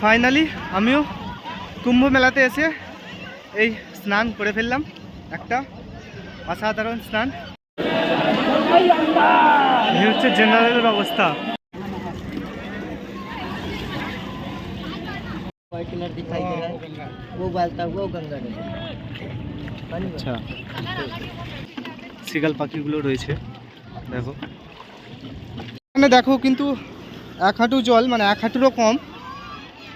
Finally আমিও কুম্ভ মেলাতে এসে এই স্নান করে ফেললাম একটা অসাধারণ স্নান এই হচ্ছে জেনারেলের অবস্থা व्हाइट कलर दिखाई दे रहा है वो बालता वो गंगा नदी पानी में। আচ্ছা সিগাল পাখিগুলো রয়েছে দেখো এখানে দেখো কিন্তু এক হাঁটু জল মানে এক হাঁটুরও কম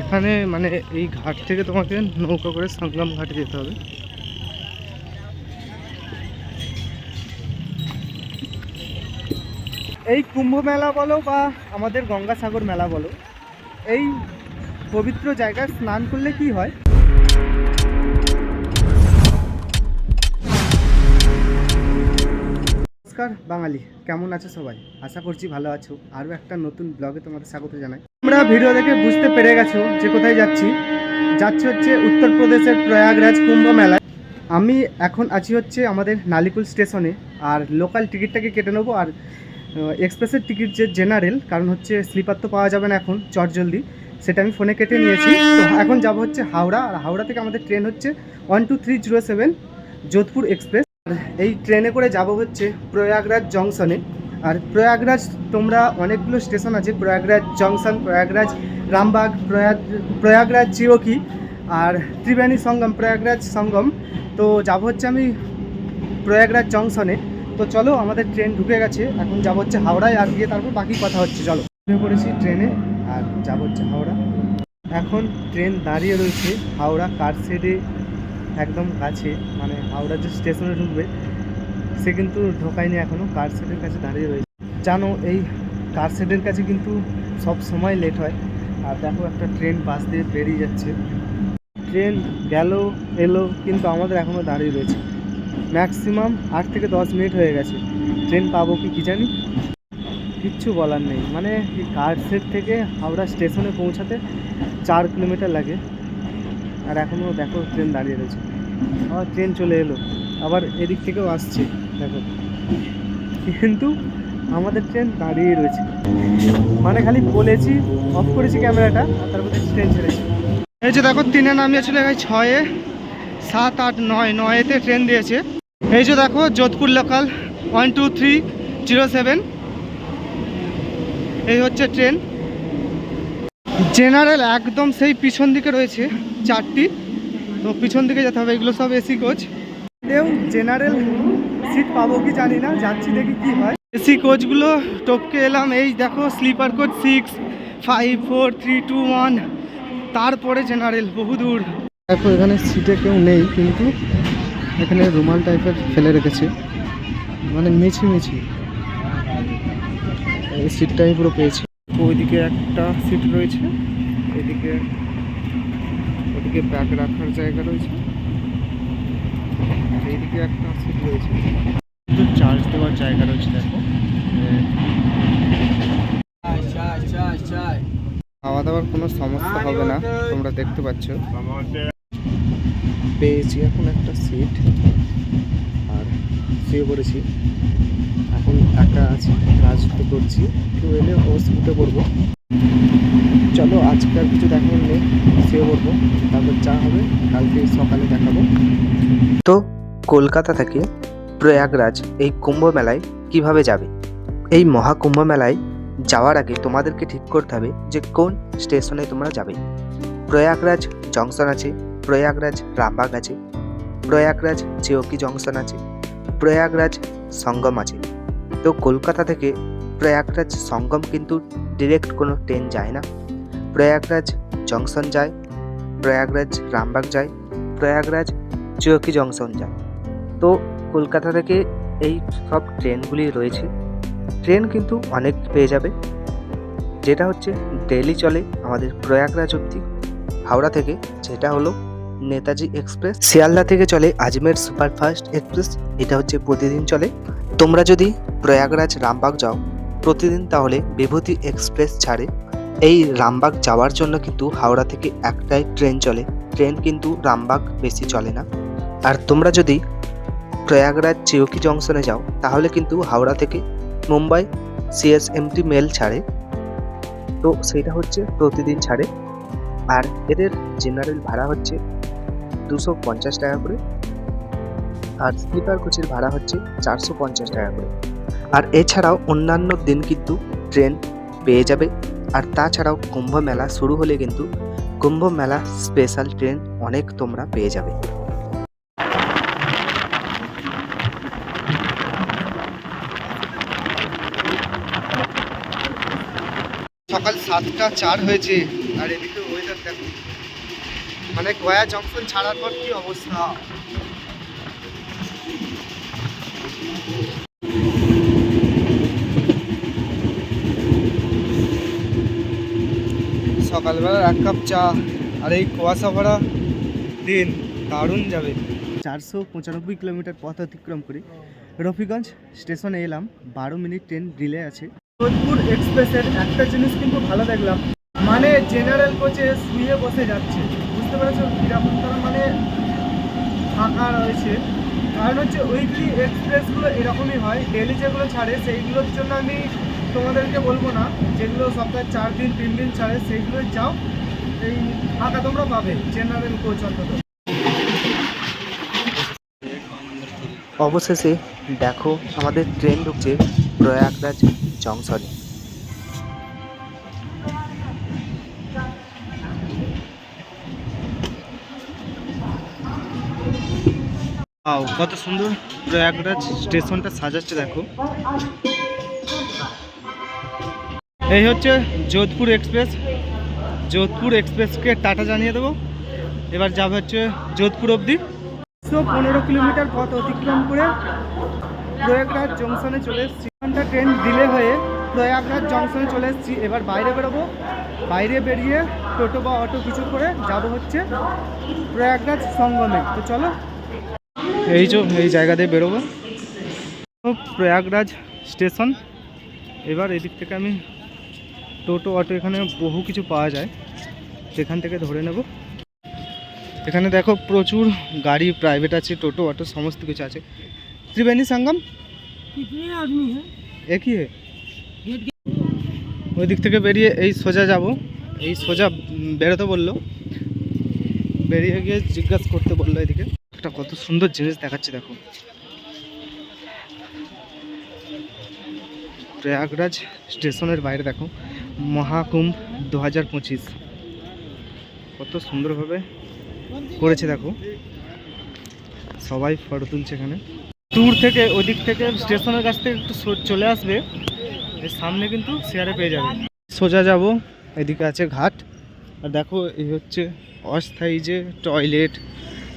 এখানে মানে এই ঘাট থেকে তোমাকে নৌকা করে সংগ্রাম ঘাটে যেতে হবে। এই কুম্ভ মেলা বলো বা আমাদের গঙ্গাসাগর মেলা বলো, এই পবিত্র জায়গায় স্নান করলে কি হয়? নমস্কার, বাঙালি। কেমন আছো সবাই? আশা করছি ভালো আছো। আরও একটা নতুন ব্লগে তোমাদের স্বাগত জানাই। আমরা ভিডিও দেখে বুঝতে পেরে গেছো যে কোথায় যাচ্ছি। যাচ্ছি হচ্ছে উত্তরপ্রদেশের প্রয়াগরাজ কুম্ভ মেলায়। আমি এখন আছি হচ্ছে আমাদের নালিকুল স্টেশনে। আর লোকাল টিকিটটাকে কেটে নেব। আর এক্সপ্রেসের টিকিট যে জেনারেল, কারণ হচ্ছে স্লিপার তো পাওয়া যাবে না এখন, চট জলদি, সেটা আমি ফোনে কেটে নিয়েছি। তো এখন যাব হচ্ছে হাওড়া। আর হাওড়া থেকে আমাদের ট্রেন হচ্ছে one two three zero seven, Jodhpur express. আর এই ট্রেনে করে যাব হচ্ছে প্রয়াগরাজ জংশনে। আর প্রয়াগরাজ তোমরা অনেকগুলো স্টেশন আছে, প্রয়াগরাজ জংশন, প্রয়াগরাজ রামবাগ, প্রয়াগ, প্রয়াগরাজ চিওকি আর ত্রিবেণী সঙ্গম, প্রয়াগরাজ সঙ্গম। তো যাব হচ্ছে আমি প্রয়াগরাজ জংশনে। তো চলো, আমাদের ট্রেন ঢুকে গেছে। এখন যাব হচ্ছে হাওড়ায় আর গিয়ে তারপর বাকি কথা হচ্ছে। চলো। উঠে পড়েছি ট্রেনে আর যাব হচ্ছে হাওড়া। এখন ট্রেন দাঁড়িয়ে রয়েছে হাওড়া কারশেডে একদম কাছে মানে হাওড়া যে স্টেশনে ঢুকবে, সে কিন্তু ঢোকায়নি এখনও কার কারশেডের কাছে দাঁড়িয়ে রয়েছে। জানো, এই কার কারশেডের কাছে কিন্তু সব সময় লেট হয়। আর দেখো একটা ট্রেন বাস দিয়ে বেরিয়ে যাচ্ছে। ট্রেন গেল, এলো, কিন্তু আমাদের এখনও দাঁড়িয়ে রয়েছে। ম্যাক্সিমাম আট থেকে দশ মিনিট হয়ে গেছে। ট্রেন পাবো কি, কী জানি? কিচ্ছু বলার নেই। মানে কারশেড থেকে হাওড়া স্টেশনে পৌঁছাতে চার কিলোমিটার লাগে। আর এখনও দেখো ট্রেন দাঁড়িয়ে রয়েছে। আবার ট্রেন চলে এলো। আবার এদিক থেকেও আসছে, দেখো। কিন্তু আমাদের ট্রেন দাঁড়িয়ে রয়েছে। মানে খালি বলেছি অফ করেছি ক্যামেরাটা তারপর ট্রেন ছেড়েছি। এই যে দেখো, তিনে নামিয়ে চলে গেছে, ছয়ে সাত, আট, নয়, নয়েতে ট্রেন দিয়েছে। এই যে দেখো, Jodhpur local one two three zero seven এই হচ্ছে ট্রেন জেনারেল একদম সেই পিছন দিকে রয়েছে চারটি। তো পিছন দিকে যেতে হবে, এগুলো সব এসি কোচ এও জেনারেল সিট পাবো কি জানি না, যাচ্ছি দেখি কি হয়। এসি কোচগুলো টপকে এলাম, এই দেখো sleeper coach six five four three two one তারপরে জেনারেল, বহু দূর। দেখো, এখানে সিটে কেউ নেই, কিন্তু এখানে রুমাল টাইপের ফেলে রেখেছে। মানে মিছি মিছি। এই সিটটা আমি পুরো পেয়েছি। ওইদিকে একটা সিট রয়েছে। এদিকে, ওদিকে ব্যাগ রাখার জায়গা রয়েছে। এইদিকে একটা সিট রয়েছে। চার্জ দেওয়ার জায়গা রয়েছে, দেখো। খাওয়া দাওয়ার কোনো সমস্যা হবে না, তোমরা দেখতে পাচ্ছ। পেয়েছি এখন একটা সিট আর শুয়ে পড়েছি। এখন একা আছি রাজত্ব করছি। কেউ এলে উঠে পড়ব। চলো, আজকে আর কিছু দেখানোর নেই। শুয়ে পড়ব। তারপর যা হবে। কালকে সকালে দেখাবো। তো, কলকাতা থেকে প্রয়াগরাজ এই কুম্ভ মেলায় কীভাবে যাবে? এই মহাকুম্ভ মেলায় যাওয়ার আগে তোমাদেরকে ঠিক করতে হবে যে কোন স্টেশনে তোমরা যাবে। প্রয়াগরাজ জংশন আছে, প্রয়াগরাজ রামবাগ আছে, প্রয়াগরাজ চেওকি জংশন আছে প্রয়াগরাজ সঙ্গম আছে। তো কলকাতা থেকে প্রয়াগরাজ সঙ্গম কিন্তু ডিরেক্ট কোনো ট্রেন যায় না। প্রয়াগরাজ জংশন যায়, প্রয়াগরাজ রামবাগ যায়, প্রয়াগরাজ চেওকি জংশন যায়। তো কলকাতা থেকে এই সব ট্রেনগুলি রয়েছে। ট্রেন কিন্তু অনেক পেয়ে যাবে। যেটা হচ্ছে ডেলি চলে আমাদের প্রয়াগরাজ অবধি। হাওড়া থেকে, যেটা হলো নেতাজি এক্সপ্রেস। শিয়ালদা থেকে চলে আজমের সুপারফাস্ট এক্সপ্রেস। এটা হচ্ছে প্রতিদিন চলে। তোমরা যদি প্রয়াগরাজ রামবাগ যাও, প্রতিদিন তাহলে বিভূতি এক্সপ্রেস ছাড়ে। এই রামবাগ যাওয়ার জন্য কিন্তু হাওড়া থেকে একটাই ট্রেন চলে। ট্রেন কিন্তু রামবাগ বেশি চলে না। আর তোমরা যদি প্রয়াগরাজ চিউকি জংশনে যাও, তাহলে কিন্তু হাওড়া থেকে মুম্বাই সিএসএমটি মেল ছাড়ে। তো সেটা হচ্ছে প্রতিদিন ছাড়ে। আর এদের জেনারেল ভাড়া হচ্ছে দুশো পঞ্চাশ টাকা করে। আর স্লিপার কোচের ভাড়া হচ্ছে চারশো পঞ্চাশ টাকা করে। আর এছাড়াও অন্যান্য দিন কিন্তু ট্রেন পেয়ে যাবে। আর তাছাড়াও কুম্ভ মেলা শুরু হলে কিন্তু কুম্ভ মেলা স্পেশাল ট্রেন অনেক তোমরা পেয়ে যাবে। সকাল সাতটা চার হয়েছে, আর এদিকে মানে গয়া জংশন ছাড়ার পর কি অবস্থা? সকালবেলা এক কাপ চা আর এই কুয়াশা ভরা দিন দারুণ যাবে। চারশো পঁচানব্বই কিলোমিটার পথ অতিক্রম করে রফিগঞ্জ স্টেশনে এলাম বারো মিনিট ট্রেন ডিলে আছে। যোধপুর এক্সপ্রেসের একটা জিনিস কিন্তু ভালো দেখলাম মানে জেনারেল কোচে শুয়ে বসে যাচ্ছে। বুঝতে পেরেছ? কীরকম তারা মানে ফাঁকা রয়েছে। কারণ হচ্ছে উইকলি এক্সপ্রেসগুলো এরকমই হয় ডেলি যেগুলো ছাড়ে, সেইগুলোর জন্য আমি তোমাদেরকে বলব না, যেগুলো সপ্তাহে চার দিন, তিন দিন ছাড়ে সেইগুলো যাও এই ফাঁকা তোমরা পাবে, জেনারেল কোচ অন্তত। অবশেষে দেখো, আমাদের ট্রেন ঢুকছে প্রয়াগরাজ জংশনে। আও কত সুন্দর প্রয়াগরাজ স্টেশনটা সাজাচ্ছে, দেখো। এই হচ্ছে যোধপুর এক্সপ্রেস। যোধপুর এক্সপ্রেসকে টাটা জানিয়ে দেবো। এবার যাবে হচ্ছে যোধপুর অবধি। একশো পনেরো কিলোমিটার পথ অতিক্রম করে প্রয়াগরাজ জংশনে চলে এসেছি। ঘণ্টা ট্রেন ডিলে হয়ে প্রয়াগরাজ জংশনে চলে এসেছি। এবার বাইরে বেরোবো। বাইরে বেরিয়ে টোটো বা অটো কিছু করে যাব হচ্ছে প্রয়াগরাজ সঙ্গমে। তো চলো এই যে এই জায়গা দিয়ে বেরোবো। প্রয়াগরাজ স্টেশন। এবার এদিক থেকে আমি টোটো অটো এখানে বহু কিছু পাওয়া যায়। সেখান থেকে ধরে নেব। এখানে দেখো প্রচুর গাড়ি প্রাইভেট আছে টোটো অটো সমস্ত কিছু আছে। ত্রিবেণী সঙ্গম? একই ওই দিক থেকে বেরিয়ে এই সোজা যাব। এই সোজা বেরোতে বলল। বেরিয়ে গিয়ে জিজ্ঞাসা করতে বলল এদিকে। একটা কত সুন্দর জিনিস দেখাচ্ছে, দেখো। প্রয়াগরাজ স্টেশনের বাইরে, দেখো, মহাকুম্ভ দু হাজার পঁচিশ। কত সুন্দরভাবে করেছে, দেখো। সবাই ফটো তুলছে এখানে। দূর থেকে, ওদিক থেকে, স্টেশনের কাছ থেকে একটু চলে আসবে সামনে কিন্তু শেয়ারে পেয়ে যাবে। সোজা যাব, এদিকে আছে ঘাট। আর দেখো, এই হচ্ছে অস্থায়ী যে টয়লেট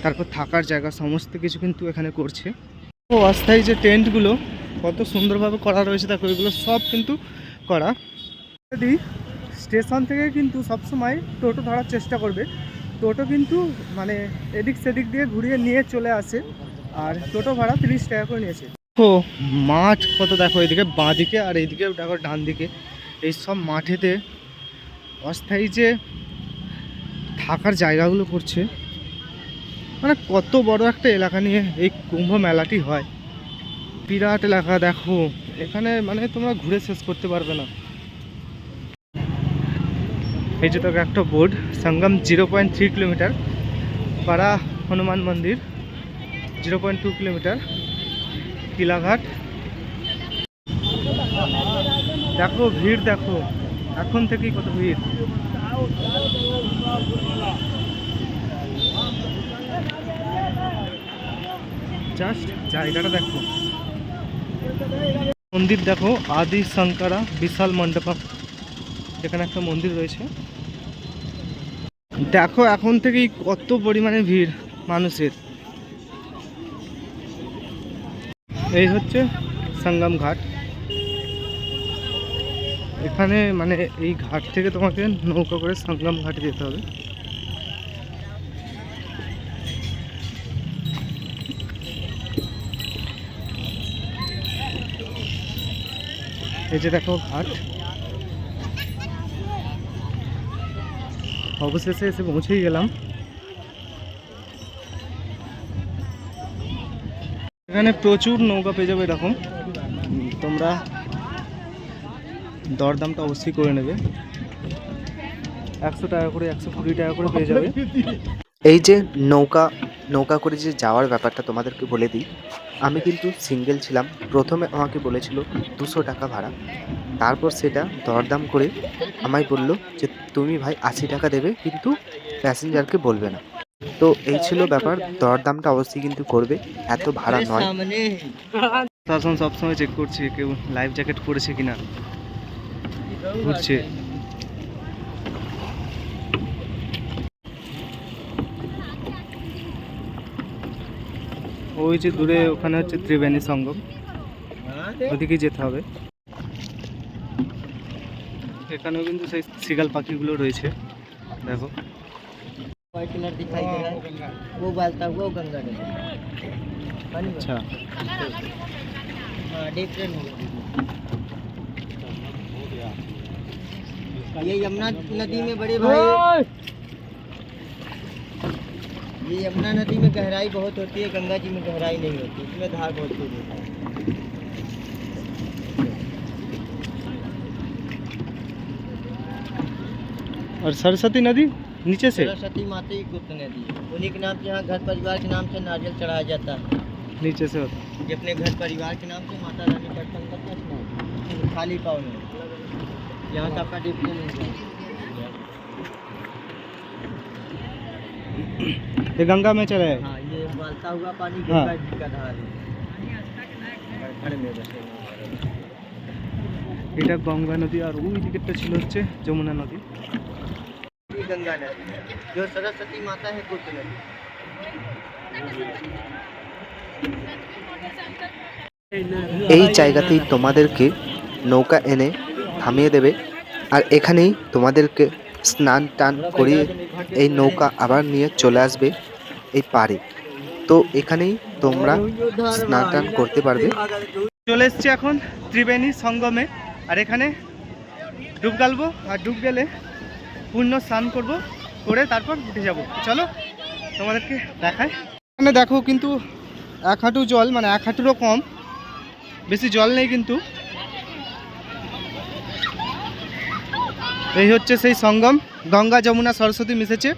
তারপর থাকার জায়গা, সমস্ত কিছু কিন্তু এখানে করছে। ও অস্থায়ী যে টেন্টগুলো, কত সুন্দরভাবে করা রয়েছে, দেখো, এগুলো সব কিন্তু করা। যদি স্টেশন থেকে কিন্তু সবসময় টোটো ধরার চেষ্টা করবে, টোটো কিন্তু মানে এদিক সেদিক দিয়ে ঘুরিয়ে নিয়ে চলে আসে, আর টোটো ভাড়া তিরিশ টাকা করে নিয়েছে। ও মাঠ কত, দেখো, এদিকে বাঁ দিকে আর এইদিকে দেখো ডান দিকে এই সব মাঠেতে অস্থায়ী যে থাকার জায়গাগুলো করছে মানে কত বড় একটা এলাকা নিয়ে এই কুম্ভ মেলাটি হয়। বিরাট এলাকা, দেখো। এখানে মানে তোমরা ঘুরে শেষ করতে পারবে না। এই যে তোকে একটা board Sangam zero point three kilometre পাড়া হনুমান মন্দির zero point two kilometre Kilaghat দেখো, ভিড় দেখো। এখন থেকেই কত ভিড়। জাস্ট জায়গাটা দেখো। মন্দির দেখো, আদি শঙ্করা বিশাল মণ্ডপম এখানে একটা মন্দির রয়েছে। দেখো এখন থেকেই কত পরিমাণে ভিড় মানুষের। এই হচ্ছে সঙ্গম ঘাট। এখানে মানে এই ঘাট থেকে তোমাকে নৌকা করে সঙ্গম ঘাটে যেতে হবে। এই যে দেখো ঘাট। অবশেষে এসে পৌঁছেই গেলাম। এখানে প্রচুর নৌকা পেয়ে যাবে এরকম তোমরা দরদামটা অবশ্যই করে নেবে। একশো টাকা করে, একশো কুড়ি টাকা করে পেয়ে যাবে। এই যে নৌকা নৌকা করে যে যাওয়ার ব্যাপারটা তোমাদেরকে বলে দিই আমি কিন্তু সিঙ্গেল ছিলাম। প্রথমে আমাকে বলেছিল দুশো টাকা ভাড়া। তারপর সেটা দরদাম করে আমায় বলল যে তুমি ভাই আশি টাকা দেবে কিন্তু প্যাসেঞ্জারকে বলবে না। তো এই ছিল ব্যাপার। দরদামটা অবশ্যই কিন্তু করবে। এত ভাড়া নয়। প্রশাসন সবসময় চেক করছে কেউ লাইফ জ্যাকেট পরেছে কিনা। ঘুরছে ওই যে দূরে ওখানে হচ্ছে ত্রিবেণী সঙ্গম ওদিকে যেতে হবে এখানেও কিন্তু সেই সিগাল পাখিগুলো রয়েছে দেখো व्हाइट कलर दिखाई दे रहा है वो बालता हुआ वो गंगा नदी पानी में। আচ্ছা हाँ डिफरेंट ये यमुना नदी में बड़े भाई ये यमुना नदी में गहराई बहुत होती है गंगा जी में गहराई नहीं होती इसमें धार बहुत तेज होता है। और सरस्वती नदी नीचे से? सरस्वती माता की गुप्त नदी है। उन्हीं के नाम से यहाँ घर परिवार के नाम से नारियल चढ़ाया जाता है। नीचे से होता ये अपने घर परिवार के नाम से माता रानी का संकट का स्नान खाली पाव नहीं यहाँ का आपका डिफरेंट नहीं है। ये गंगा में चला है हाँ ये उबालता हुआ पानी हाँ। गंगा जी का धार है खड़े में बसे हैं। এটা গঙ্গা নদী আর ওই দিকেরটা ছিল হচ্ছে যমুনা নদী ये गंगा नदी है। जो सरस्वती माता है गुप्त नदी এই জায়গাতেই তোমাদেরকে নৌকা এনে থামিয়ে দেবে আর এখানেই তোমাদেরকে স্নান টান করিয়ে এই নৌকা আবার নিয়ে চলে আসবে এই পাড়ে। তো এখানেই তোমরা স্নান টান করতে পারবে। চলে এসছি এখন ত্রিবেণী সঙ্গমে। আর এখানে ডুব গালবো আর ডুব গেলে পূর্ণ স্নান করব, করে তারপর উঠে যাব। চলো তোমাদেরকে দেখায় এখানে দেখো কিন্তু এক হাঁটু জল মানে এক হাঁটুরও কম, বেশি জল নেই কিন্তু। এই হচ্ছে সেই সঙ্গম। গঙ্গা, যমুনা, সরস্বতী মিশেছে।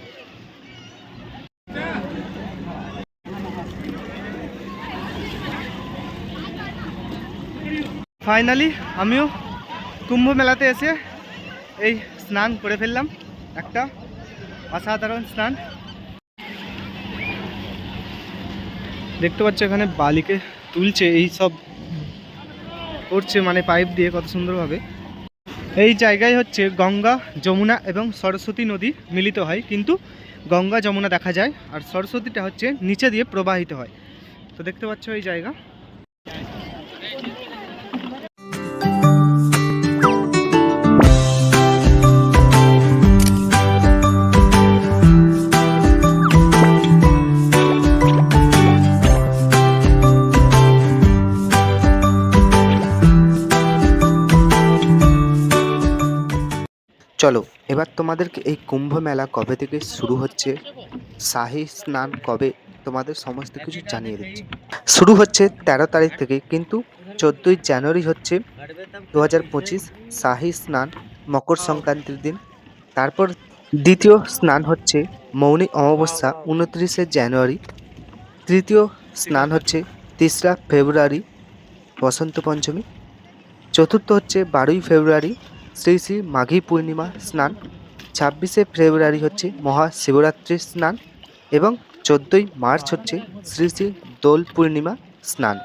ফাইনালি আমিও কুম্ভ মেলাতে এসে এই স্নান করে ফেললাম। একটা অসাধারণ স্নান। দেখতে পাচ্ছ এখানে বালিকে তুলছে, এই সব করছে মানে পাইপ দিয়ে কত সুন্দরভাবে। এই জায়গায় হচ্ছে গঙ্গা, যমুনা এবং সরস্বতী নদী মিলিত হয়। কিন্তু গঙ্গা, যমুনা দেখা যায় আর সরস্বতীটা হচ্ছে নিচে দিয়ে প্রবাহিত হয়। তো দেখতে পাচ্ছ এই জায়গা। তোমাদেরকে এই কুম্ভ মেলা কবে থেকে শুরু হচ্ছে? শাহী স্নান কবে? তোমাদের সমস্ত কিছু জানিয়ে দিচ্ছি। শুরু হচ্ছে তেরো তারিখ থেকে, কিন্তু চোদ্দোই জানুয়ারি হচ্ছে দু হাজার পঁচিশ শাহী স্নান, মকর সংক্রান্তির দিন। তারপর দ্বিতীয় স্নান হচ্ছে মৌনী অমাবস্যা, উনত্রিশে জানুয়ারি। তৃতীয় স্নান হচ্ছে তেসরা ফেব্রুয়ারি, বসন্ত পঞ্চমী। চতুর্থ হচ্ছে বারোই ফেব্রুয়ারি, শ্রী শ্রী মাঘী পূর্ণিমা স্নান। ছাব্বিশে ফেব্রুয়ারি হচ্ছে মহাশিবরাত্রির স্নান এবং চোদ্দোই মার্চ হচ্ছে শ্রী শ্রী দোল পূর্ণিমা স্নান।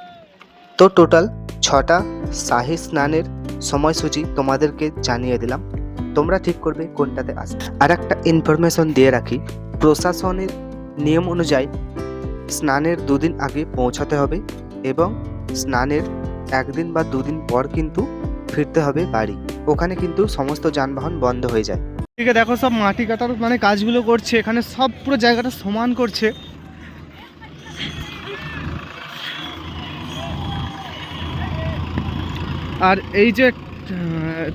তো টোটাল ছটা শাহী স্নানের সময়সূচি তোমাদেরকে জানিয়ে দিলাম। তোমরা ঠিক করবে কোনটাতে আসবে। আর একটা ইনফরমেশন দিয়ে রাখি, প্রশাসনের নিয়ম অনুযায়ী স্নানের দুদিন আগে পৌঁছাতে হবে এবং স্নানের একদিন বা দুদিন পর কিন্তু ফিরতে হবে বাড়ি। ওখানে কিন্তু সমস্ত যানবাহন বন্ধ হয়ে যায়। এদিকে দেখো সব মাটি কাটার মানে কাজগুলো করছে, এখানে সব পুরো জায়গাটা সমান করছে। আর এই যে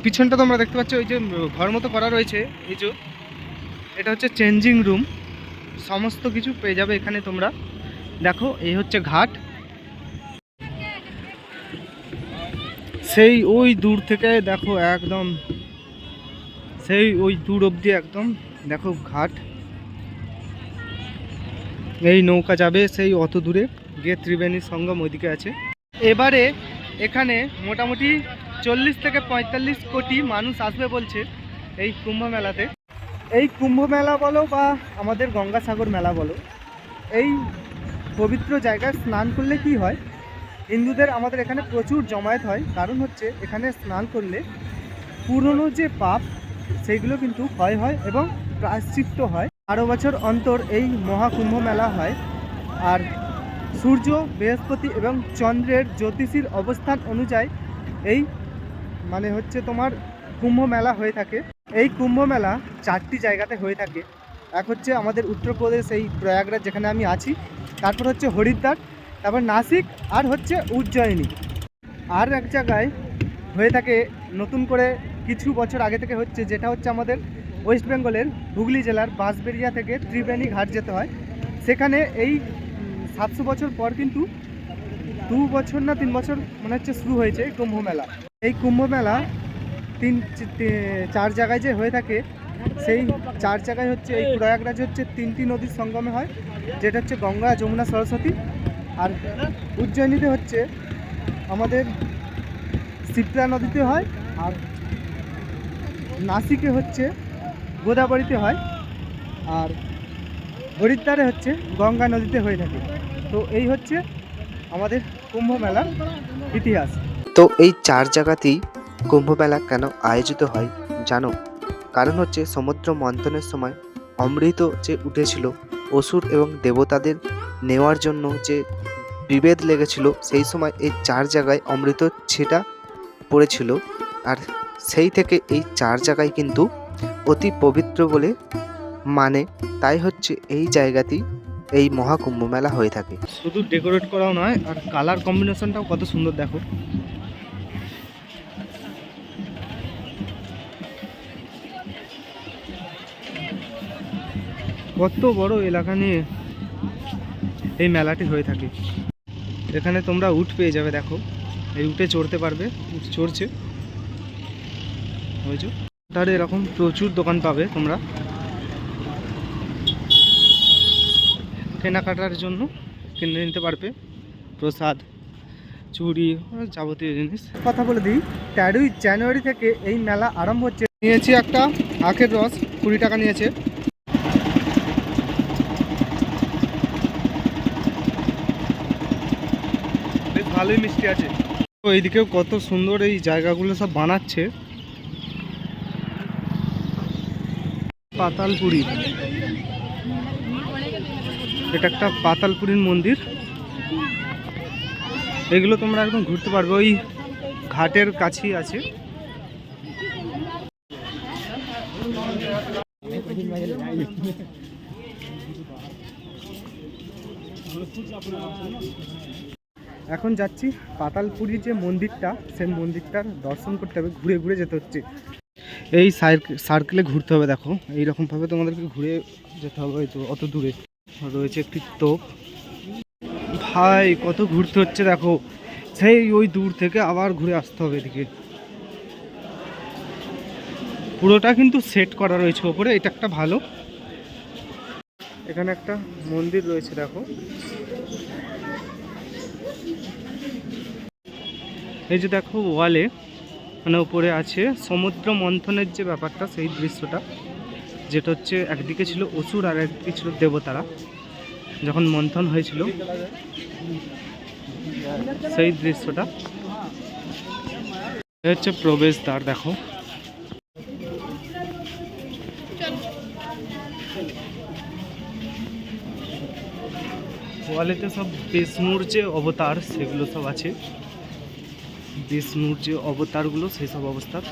পিছনটা তোমরা দেখতে পাচ্ছ ওই যে ঘর মতো করা রয়েছে, এই যে, এটা হচ্ছে চেঞ্জিং রুম সমস্ত কিছু পেয়ে যাবে এখানে তোমরা। দেখো, এই হচ্ছে ঘাট। সেই ওই দূর থেকে দেখো একদম সেই ওই দূর অবধি একদম, দেখো ঘাট। এই নৌকা যাবে সেই অত দূরে, গিয়ে ত্রিবেণী সঙ্গম ওইদিকে আছে। এবারে এখানে মোটামুটি চল্লিশ থেকে পঁয়তাল্লিশ কোটি মানুষ আসবে বলছে এই কুম্ভ মেলাতে। এই কুম্ভ মেলা বলো বা আমাদের গঙ্গাসাগর মেলা বলো, এই পবিত্র জায়গায় স্নান করলে কি হয়? হিন্দুদের আমাদের এখানে প্রচুর জমায়েত হয়। কারণ হচ্ছে এখানে স্নান করলে পুরনো যে পাপ সেইগুলো কিন্তু ক্ষয় হয় এবং প্রায়শ্চিত্ত হয়। বারো বছর অন্তর এই মহাকুম্ভ মেলা হয় আর সূর্য, বৃহস্পতি এবং চন্দ্রের জ্যোতিষীর অবস্থান অনুযায়ী এই মানে হচ্ছে তোমার কুম্ভ মেলা হয়ে থাকে। এই কুম্ভ মেলা চারটি জায়গাতে হয়ে থাকে। এক হচ্ছে আমাদের উত্তরপ্রদেশ, এই প্রয়াগরাজ যেখানে আমি আছি। তারপর হচ্ছে হরিদ্বার, তারপর নাসিক আর হচ্ছে উজ্জয়িনী। আর এক জায়গায় হয়ে থাকে নতুন করে কিছু বছর আগে থেকে হচ্ছে, যেটা হচ্ছে আমাদের ওয়েস্ট বেঙ্গলের হুগলি জেলার বাঁশবেরিয়া থেকে ত্রিবেণী ঘাট যেতে হয়। সেখানে এই সাতশো বছর পর কিন্তু দু বছর না তিন বছর মনে হচ্ছে শুরু হয়েছে কুম্ভ মেলা। এই কুম্ভ মেলা তিন চার জায়গায় যে হয়ে থাকে, সেই চার জায়গায় হচ্ছে, এই প্রয়াগরাজ হচ্ছে তিনটি নদীর সঙ্গমে হয়, যেটা হচ্ছে গঙ্গা, যমুনা, সরস্বতী। আর উজ্জয়িনীতে হচ্ছে আমাদের শিপ্রা নদীতে হয়, আর নাসিকে হচ্ছে গোদাবরীতে হয় আর হরিদ্বারে হচ্ছে গঙ্গা নদীতে হয়ে থাকে। তো এই হচ্ছে আমাদের কুম্ভ মেলার ইতিহাস। তো এই চার জায়গাতেই কুম্ভ মেলা কেন আয়োজিত হয় জানো? কারণ হচ্ছে সমুদ্র মন্থনের সময় অমৃত যে উঠেছিল, অসুর এবং দেবতাদের নেওয়ার জন্য যে বিভেদ লেগেছিল, সেই সময় এই চার জায়গায় অমৃত ছেটা পড়েছিল। আর সেই থেকে এই চার জায়গায় কিন্তু অতি পবিত্র বলে মানে তাই হচ্ছে এই জায়গাতেই এই মহাকুম্ভ মেলা হয়ে থাকে। শুধু ডেকোরেট করাও নয়, আর কালার কম্বিনেশনটাও কত সুন্দর দেখো। কত বড় এলাকা নিয়ে এই মেলাটি হয়ে থাকে। এখানে তোমরা উট পেয়ে যাবে, দেখো। এই উটে চড়তে পারবে, উট চড়ছে। তার এরকম প্রচুর দোকান পাবে তোমরা। কেনাকাটার জন্য কিনে নিতে পারবে। প্রসাদ চুড়ি যাবতীয় জিনিস। কথা বলে দিই তেরোই জানুয়ারি থেকে এই মেলা আরম্ভ হচ্ছে। নিয়েছি একটা আখের রস কুড়ি টাকা নিয়েছে। বেশ ভালোই মিষ্টি আছে। তো এইদিকেও কত সুন্দর এই জায়গাগুলো সব বানাচ্ছে। পাতালপুরি। এটা একটা পাতালপুরীর মন্দির। এগুলো তোমরা একদম ঘুরতে পারবে। ওই ঘাটের কাছেই আছে। এখন যাচ্ছি পাতালপুরী যে মন্দিরটা, সেই মন্দিরটার দর্শন করতে হবে। ঘুরে ঘুরে যেতে হচ্ছে। এই সার্কেলে ঘুরতে হবে, দেখো। এইরকমভাবে তোমাদেরকে ঘুরে যেতে হবে হয়তো অত দূরে। রয়েছে একটি তোপ ভাই, কত ঘুরতে হচ্ছে, দেখো। সেই ওই দূর থেকে আবার ঘুরে আসতে হবে এদিকে। পুরোটা কিন্তু সেট করা রয়েছে ওপরে, এটা একটা ভালো। এখানে একটা মন্দির রয়েছে, দেখো। এই যে দেখো ওয়ালে মানে উপরে আছে সমুদ্র মন্থনের যে ব্যাপারটা, সেই দৃশ্যটা। যেটা হচ্ছে একদিকে ছিল অসুর আর একদিকে ছিল দেবতারা। যখন মন্থন হয়েছিল, সেই দৃশ্যটা। হচ্ছে প্রবেশদ্বার, দেখো। ওয়ালেতে সব বিষ্ণুর যে অবতার, সেগুলো সব আছে। বিষ্ণুর যে অবতারগুলো, সেই সব অবস্থার।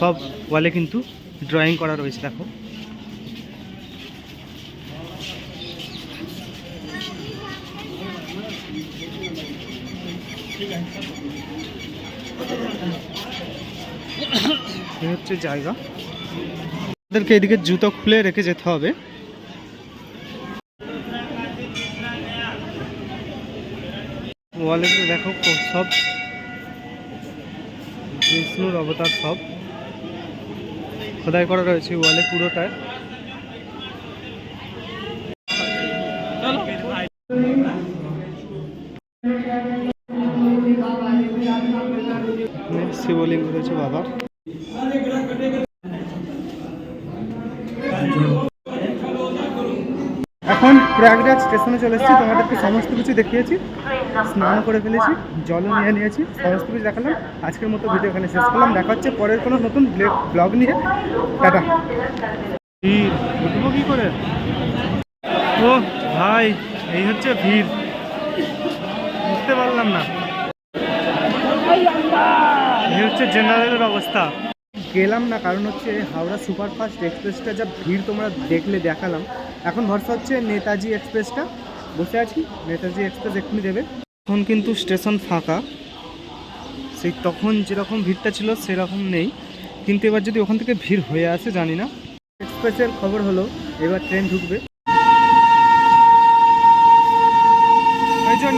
সব ওয়ালে কিন্তু ড্রয়িং করা রয়েছে, দেখো। হচ্ছে জায়গা। আমাদেরকে এদিকে জুতো খুলে রেখে যেতে হবে। ওয়ালে দেখো সব বিষ্ণুর অবতার সব। খোদাই করা রয়েছে ওয়ালে এখানে শিবলিঙ্গ রয়েছে বাবার। এখন প্রয়াগরাজ স্টেশনে চলে এসেছি, তোমাদেরকে সমস্ত কিছু দেখিয়েছি। স্নান করে ফেলেছি জলও নিয়ে নিয়েছি সমস্ত কিছু দেখালাম। আজকের মতো ভিডিও এখানে শেষ করলাম। দেখা হচ্ছে পরের কোনো নতুন ব্লগ নিয়ে। টাটা। উঠবো কি করে? ও ভাই এই হচ্ছে ভিড়। বুঝতে পারলাম না। এই হচ্ছে জেনারেলের অবস্থা। গেলাম না কারণ হচ্ছে হাওড়া সুপারফাস্ট এক্সপ্রেসটা যা ভিড় তোমরা দেখলে দেখালাম। এখন ভরসা হচ্ছে নেতাজি এক্সপ্রেসটা। বসে আছি নেতাজি এক্সপ্রেস এক্ষুনি দেবে। এখন কিন্তু স্টেশন ফাঁকা। সেই তখন যেরকম ভিড়টা ছিল সেরকম নেই। কিন্তু এবার যদি ওখান থেকে ভিড় হয়ে আসে, জানি না। এক্সপ্রেসের খবর হলো, এবার ট্রেন ঢুকবে।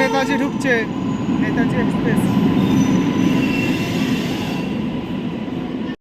নেতাজি ঢুকছে, নেতাজি এক্সপ্রেস